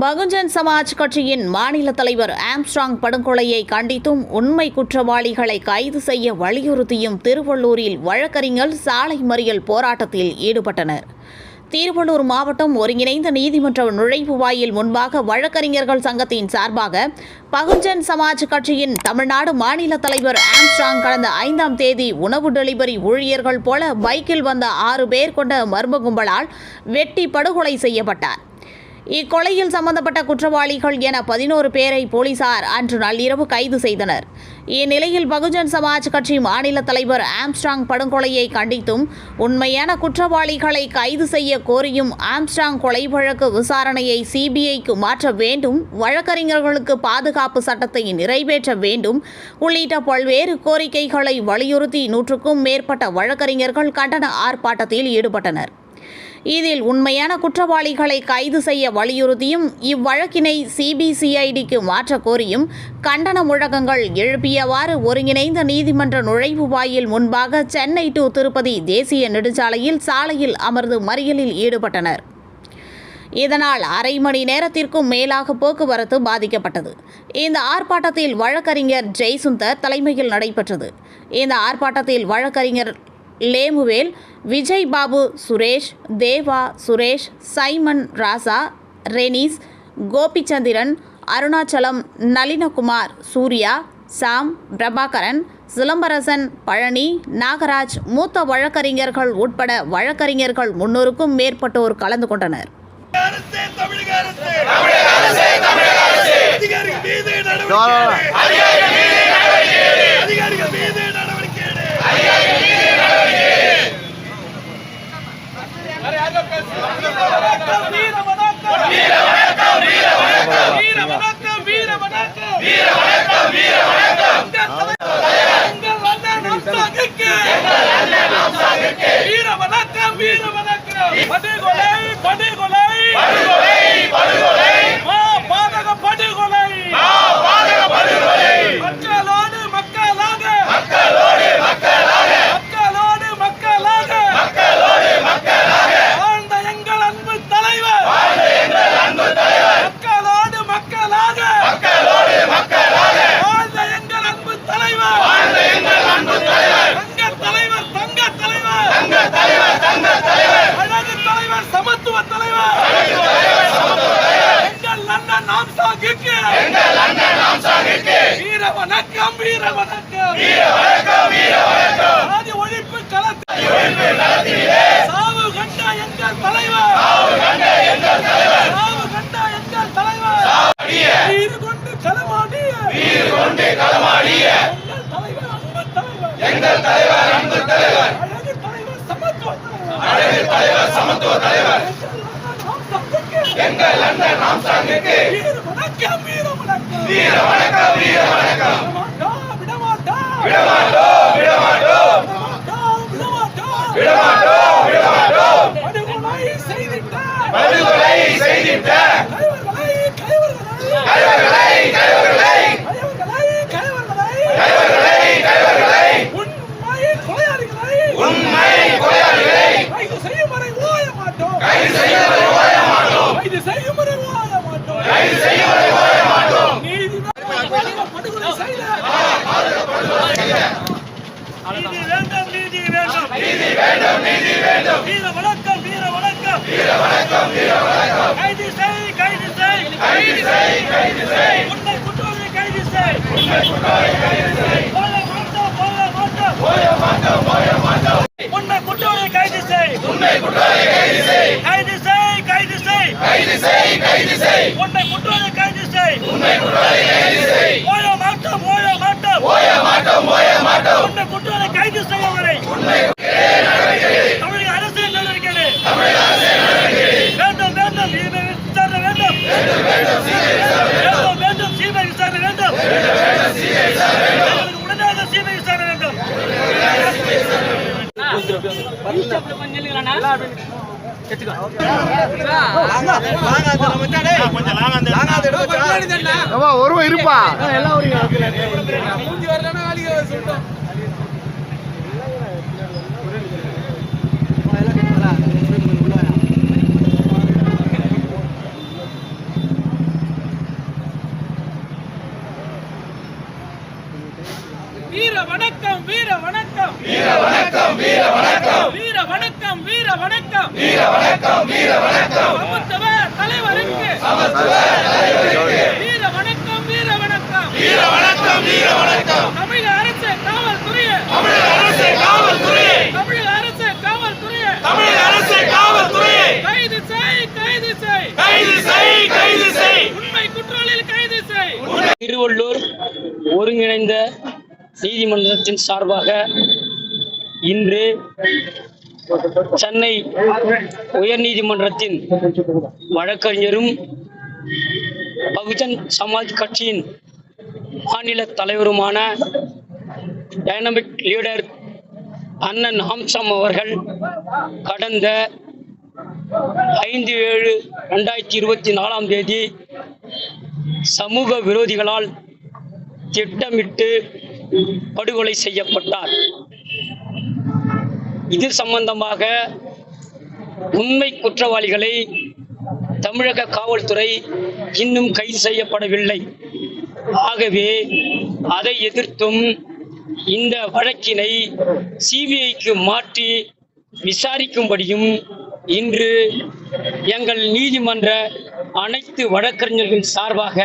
பகுஜன் சமாஜ் கட்சியின் மாநில தலைவர் ஆம்ஸ்ட்ராங் படுகொலையை கண்டித்தும் உண்மை குற்றவாளிகளை கைது செய்ய வலியுறுத்தியும் திருவள்ளூரில் வழக்கறிஞர் சாலை மறியல் போராட்டத்தில் ஈடுபட்டனர். திருவள்ளூர் மாவட்டம் ஒருங்கிணைந்த நீதிமன்ற நுழைவு வாயில் முன்பாக வழக்கறிஞர்கள் சங்கத்தின் சார்பாக பகுஜன் சமாஜ் கட்சியின் தமிழ்நாடு மாநில தலைவர் ஆம்ஸ்ட்ராங் கடந்த ஐந்தாம் தேதி உணவு டெலிவரி ஊழியர்கள் போல பைக்கில் வந்த ஆறு பேர் கொண்ட மர்ம கும்பலால் வெட்டி படுகொலை செய்யப்பட்டார். இக்கொலையில் சம்பந்தப்பட்ட குற்றவாளிகள் என பதினோரு பேரை போலீசார் அன்று நள்ளிரவு கைது செய்தனர். இந்நிலையில் பகுஜன் சமாஜ் கட்சி மாநில தலைவர் ஆம்ஸ்ட்ராங் படுகொலையை கண்டித்தும் உண்மையான குற்றவாளிகளை கைது செய்ய கோரியும் ஆம்ஸ்ட்ராங் கொலை வழக்கு விசாரணையை சிபிஐக்கு மாற்ற வேண்டும் வழக்கறிஞர்களுக்கு பாதுகாப்பு சட்டத்தை நிறைவேற்ற வேண்டும் உள்ளிட்ட பல்வேறு கோரிக்கைகளை வலியுறுத்தி நூற்றுக்கும் மேற்பட்ட வழக்கறிஞர்கள் கண்டன ஆர்ப்பாட்டத்தில் ஈடுபட்டனர். இதில் உண்மையான குற்றவாளிகளை கைது செய்ய வலியுறுத்தியும் இவ்வழக்கினை சிபிசிஐடிக்கு மாற்ற கோரியும் கண்டன முழக்கங்கள் எழுப்பியவாறு ஒருங்கிணைந்த நீதிமன்ற நுழைவு வாயில் முன்பாக சென்னை டு திருப்பதி தேசிய நெடுஞ்சாலையில் சாலையில் அமர்ந்து மறியலில் ஈடுபட்டனர். இதனால் அரை மணி நேரத்திற்கும் மேலாக போக்குவரத்து பாதிக்கப்பட்டது. இந்த ஆர்ப்பாட்டத்தில் வழக்கறிஞர் ஜெய்சுந்தர் தலைமையில் நடைபெற்றது. இந்த ஆர்ப்பாட்டத்தில் வழக்கறிஞர் Lemuel Vijay Babu Suresh Deva Suresh Simon Rasa Renis Gopichandran Arunachalam Nalinakumar Surya Sam Prabhakaran Silambarasan Palani Nagaraj மூத்த வழக்கறிஞர்கள் உட்பட வழக்கறிஞர்கள் முன்னூறுக்கும் மேற்பட்டோர் கலந்து கொண்டனர். அதிகாரிகள் மீது நடவடிக்கை எடு. அதிகாரிகள் மீது நடவடிக்கை எடு. வணக்கம், வீர வணக்கம். வீர வணக்கம், வீர வணக்கம். எங்கள் அண்ணன் அம்சாவுக்கு. வீர வணக்கம், வீர வணக்கம். படுகொலை, படுகொலை. மா பாதக படுகொலை. மக்களோடு மக்களாக மக்களோடு மக்களாக வாழ்ந்த எங்கள் அன்பு தலைவர் மக்களோடு மக்களாக வாழ்ந்த எங்கள் அன்பு தலைவர் தங்க தலைவர் தங்க தலைவர் அழகு தலைவர் சமத்துவ தலைவர் எங்கள் அண்ணன் வணக்கம் வீர வணக்கம். வீர வணக்கம் சாதி ஒழிப்பு களத்தில். சாவு கண்டா எங்கள் தலைவர். சாவு கண்டா எங்கள் தலைவர். வீறு கொண்டு களமாடிய. எங்கள் தலைவர் அன்பு தலைவர். அழகு தலைவர் சமத்துவ தலைவர். எங்கள் அண்ணன் நாம்சாங்கிக்கு வீர வணக்கம் வீர வணக்கம் விடமாட்டோம் விடமாட்டோம். விடமாட்டோம் விடமாட்டோம். படுகொலை செய்திட்ட. கைவர்களை கைவர்களை கைவர்களை உண்மை கொலையாளிகளை கைது செய்யும் வரை ஓய மாட்டோம் கைது செய்யும் வரை ஓய மாட்டோம் நீதி படுகொலை செய்த நீதி வேண்டும் நீதி வேண்டும் நீதி வேண்டும் நீதி வேண்டும் வீர வணக்கம் வீர வணக்கம் வீர வணக்கம் வீர வணக்கம் கைது செய் கைது செய் கைது செய் கைது செய் உன்னை குற்றவாளி கைது செய் உன்னை குற்றவாளி கைது செய். உன்னை குற்றவாளி கைது செய். கைது செய் கைது செய். கைது செய் கைது செய். உன்னை குற்றவாளி கைது செய். உன்னை குற்றவாளி கைது செய். போய மாட்டோம் போய மாட்டோம். போய மாட்டோம் போய மாட்டோம். உன்னை குற்றவாளி கைது செய்ய வரை தமிழக அரசு நடவடிக்கை எடு. வேண்டும் வேண்டும் சிபிஐ விசாரணை வேண்டும் வேண்டும் வேண்டும் சிபிஐ விசாரணை வேண்டும் எங்களுக்கு உடனடியாக சிபிஐ விசாரணை வேண்டும் ஒருவன் இருப்பா. வீர வணக்கம் வீர வணக்கம் வீர வணக்கம் வீர வணக்கம் வீர வணக்கம் வீர வணக்கம் வீர வணக்கம் வீர வணக்கம். சமத்துவ தலைவருக்கு. சமத்துவ தலைவருக்கு. வீர வணக்கம் வீர வணக்கம். வீர வணக்கம் வீர வணக்கம். அரசு காவல்துறையே. தமிழக அரசு காவல்துறையே. தமிழக அரசு காவல்துறையே. தமிழக அரசு காவல்துறையே. கைது செய் கைது செய். கைது செய் கைது செய். உண்மை குற்றவாளிகள் கைது செய். திருவள்ளூர் ஒருங்கிணைந்த நீதிமன்றத்தின் சார்பாக இன்று சென்னை உயர்நீதிமன்றத்தின் வழக்கறிஞரும் பகுஜன் சமாஜ் கட்சியின் மாநில தலைவருமான டைனமிக் லீடர் அண்ணன் ஹம்சம் அவர்கள் கடந்த ஐந்து ஏழு ரெண்டாயிரத்தி இருபத்தி நாலாம் தேதி சமூக விரோதிகளால் திட்டமிட்டு படுகொலை செய்யப்பட்டார். இது சம்பந்தமாக உண்மை குற்றவாளிகளை தமிழக காவல்துறை இன்னும் கைது செய்யப்படவில்லை. ஆகவே அதை எதிர்த்தும் இந்த வழக்கினை சிபிஐக்கு மாற்றி விசாரிக்கும்படியும் இன்று எங்கள் நீதிமன்ற அனைத்து வழக்கறிஞர்களின் சார்பாக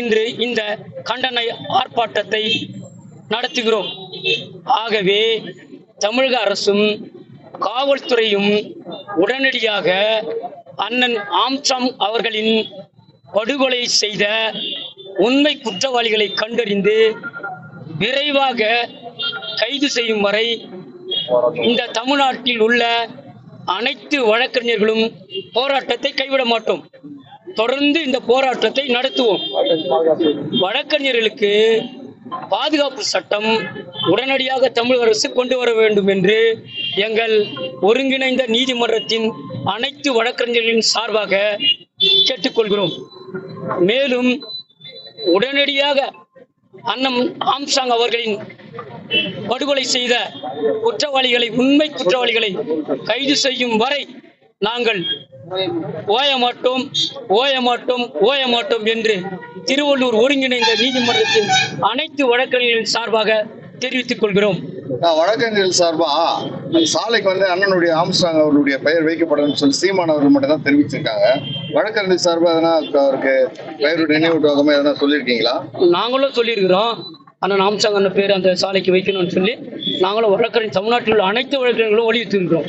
இன்று இந்த கண்டன ஆர்ப்பாட்டத்தை நடத்துகிறோம். ஆகவே தமிழக அரசும் காவல்துறையும் உடனடியாக அண்ணன் ஆம்சாம் அவர்களின் படுகொலை செய்த உண்மை குற்றவாளிகளை கண்டறிந்து விரைவாக கைது செய்யும் வரை இந்த தமிழ்நாட்டில் உள்ள அனைத்து வழக்கறிஞர்களும் போராட்டத்தை கைவிட மாட்டோம். தொடர்ந்து இந்த போராட்டத்தை நடத்துவோம். வழக்கறிஞர்களுக்கு பாதுகாப்பு சட்டம் உடனடியாக தமிழக அரசு கொண்டு வர வேண்டும் என்று எங்கள் ஒருங்கிணைந்த நீதிமன்றத்தின் அனைத்து வழக்கறிஞர்களின் சார்பாக கேட்டுக்கொள்கிறோம். மேலும் உடனடியாக அண்ணன் ஆம்சாங் அவர்களின் படுகொலை செய்த குற்றவாளிகளை உண்மை குற்றவாளிகளை கைது செய்யும் வரை நாங்கள் ஓய மாட்டோம் ஓய மாட்டோம் ஓய மாட்டோம் என்று திருவள்ளூர் ஒருங்கிணைந்த நீதிமன்றத்தின் அனைத்து வழக்கறிஞர்களின் சார்பாக தெரிவித்துக் கொள்கிறோம். வழக்கறிஞர்கள் சார்பா? அந்த சாலைக்கு வந்து அண்ணனுடைய ஆம்ஸ்டாங் அவருடைய பெயர் வைக்கப்படும் சொல்லி சீமான் அவர்கள் மட்டும் தான் தெரிவிச்சிருக்காங்க. வழக்கறிஞர் சார்பா எதனா அவருக்கு பெயர் நினைவூட்டுவாகமா எதனா சொல்லியிருக்கீங்களா? நாங்களும் சொல்லியிருக்கிறோம். அண்ணன் ஆம்சாங் அண்ணன் பேர் அந்த சாலைக்கு வைக்கணும்னு சொல்லி நாங்களும் வழக்கறிஞர் தமிழ்நாட்டில் உள்ள அனைத்து வழக்கறிஞர்களும் வலியுறுத்தியிருக்கிறோம்.